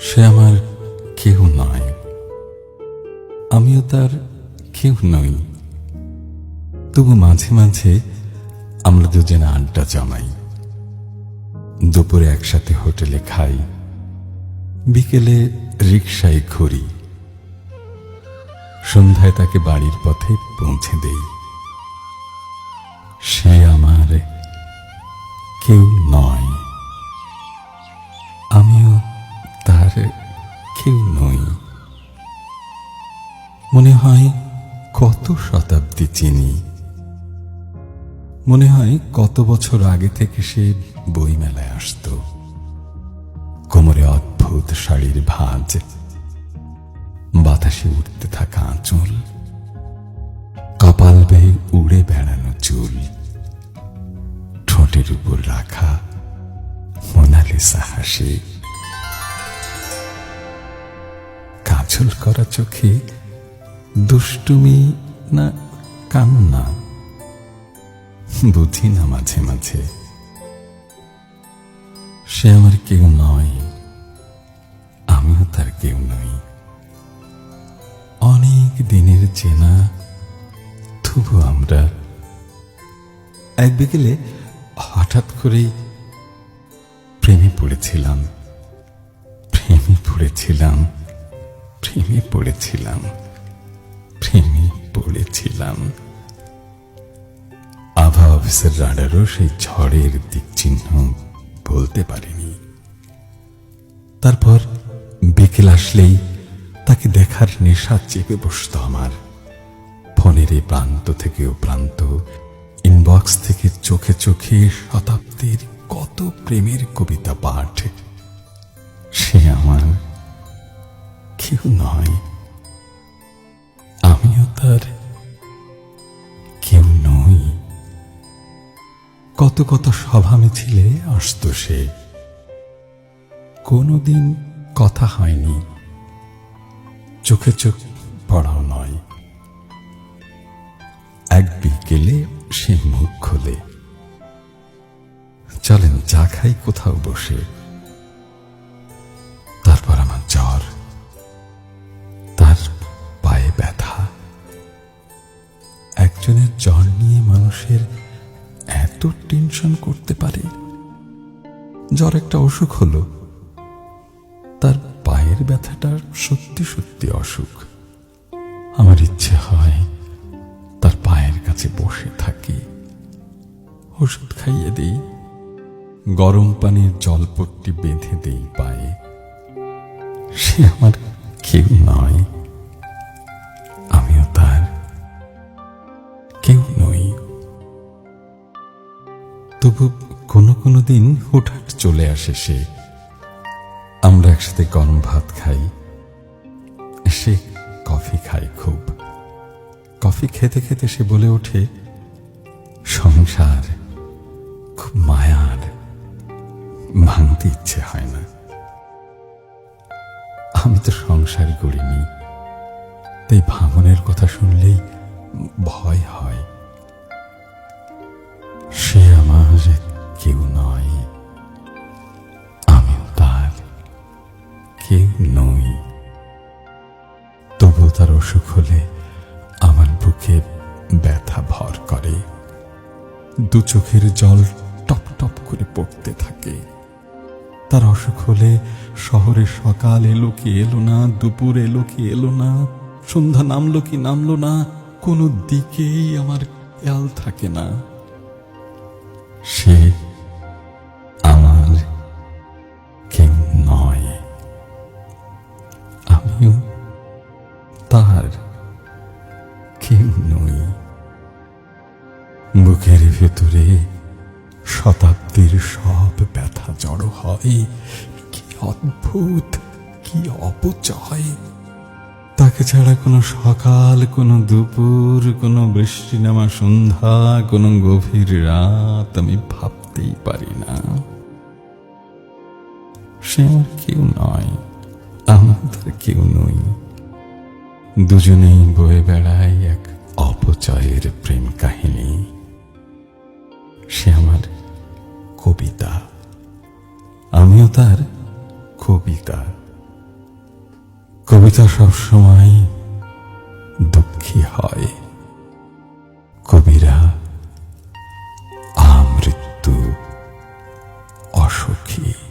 সে আমার কেউ নয়। আমিও তার কেউ নই। তবু মাঝে মাঝে আমরা দুজনে আড্ডা জমাই। দুপুরে একসাথে হোটেলে খাই। বিকেলে রিক্সায় ঘুরি। সন্ধ্যায় তাকে বাড়ির পথে পৌঁছে দেই। সে আমার কেউ নয়। কেউ নই মনে হয় কত শতাব্দী চিনি। মনে হয় কত বছর আগে থেকে সে বইমেলায় আসতো। কোমরে অদ্ভুত শাড়ির ভাঁজ। বাতাসে উঠতে থাকা আঁচল। কপাল বেয়ে উড়ে বেড়ানো চুল। ঠোঁটের উপর রাখা মোনালিসা হাসি। কাজল করা চোখে দুষ্টুমি না কান্না? বুঝি না মাঝে মাঝে। সে আমার কেউ নয়, আমিও তার কেউ নই। অনেক দিনের চেনা তবু আমরা এক বিকেলে হঠাৎ করেই প্রেমে পড়েছিলাম প্রেমে পড়েছিলাম। প্রেমে পড়েছিলাম প্রেমে পড়েছিলাম। আভা অফিসের রাডারও সেই ঝড়ের দিক চিহ্ন বলতে পারেনি। তারপর বিকেল আসলেই তাকে দেখার নেশা চেপে বসত আমার। ফোনের এই প্রান্ত থেকে ও প্রান্ত ইনবক্স থেকে চোখে চোখে শতাব্দীর কত প্রেমের কবিতা পাঠ কেউ নয়। আমিও তার কেউ নই। কত কত সভা মিছিলে আসতো সে। কোনোদিন কথা হয়নি। চোখে চোখ পড়াও নয়। এক বিকেলে সে মুখ খোলে। চলেন চা খাই কোথাও বসে। একজনের জ্বর নিয়ে মানুষের এত টেনশন করতে পারে। জ্বর একটা অসুখ হলো। তার পায়ের ব্যথাটা সত্যি সত্যি অসুখ। আমার ইচ্ছে হয় তার পায়ের কাছে বসে থাকি। ওষুধ খাইয়ে দেই। গরম পানির জলপট্টি বেঁধে দেই পায়ে। সে আমার কেউ নয়। তবু কোনো কোনো দিন হুটহাট চলে আসে সে। আমরা একসাথে গরম ভাত খাই। সে কফি খায় খুব। কফি খেতে খেতে সে বলে ওঠে, সংসার খুব মায়ার। ভাঙতে ইচ্ছে হয় না। আমি তো সংসার করিনি। তাই ভাঙনের কথা শুনলেই ভয় হয়। নই। তবু তার অসুখ হলে আমার বুকে ব্যথা ভর করে। দু চোখের জল টপ টপ করে পড়তে থাকে। তার অসুখ হলে শহরে সকাল এলো কি এলো না, দুপুর এলো কি এলো না, সন্ধ্যা নামলো কি নামলো না, কোনো দিকেই আমার খেয়াল থাকে না। সে নই বুকের ভেতরে শতাব্দীর সব ব্যথা জড়ো হয়। কি অদ্ভুত, কি অপচয়। তাকে ছাড়া কোনো সকাল, কোনো দুপুর, কোনো বৃষ্টি নামা সন্ধ্যা, কোনো গভীর রাত আমি ভাবতেই পারি না। সে আমার কেউ নয়, আমাদের কেউ নই। দুজনেই বয়ে বেড়াই এক তার কবিতা। কবিতা সবসময় দুঃখী হয়। কবিরা আমৃত্যু অসুখী।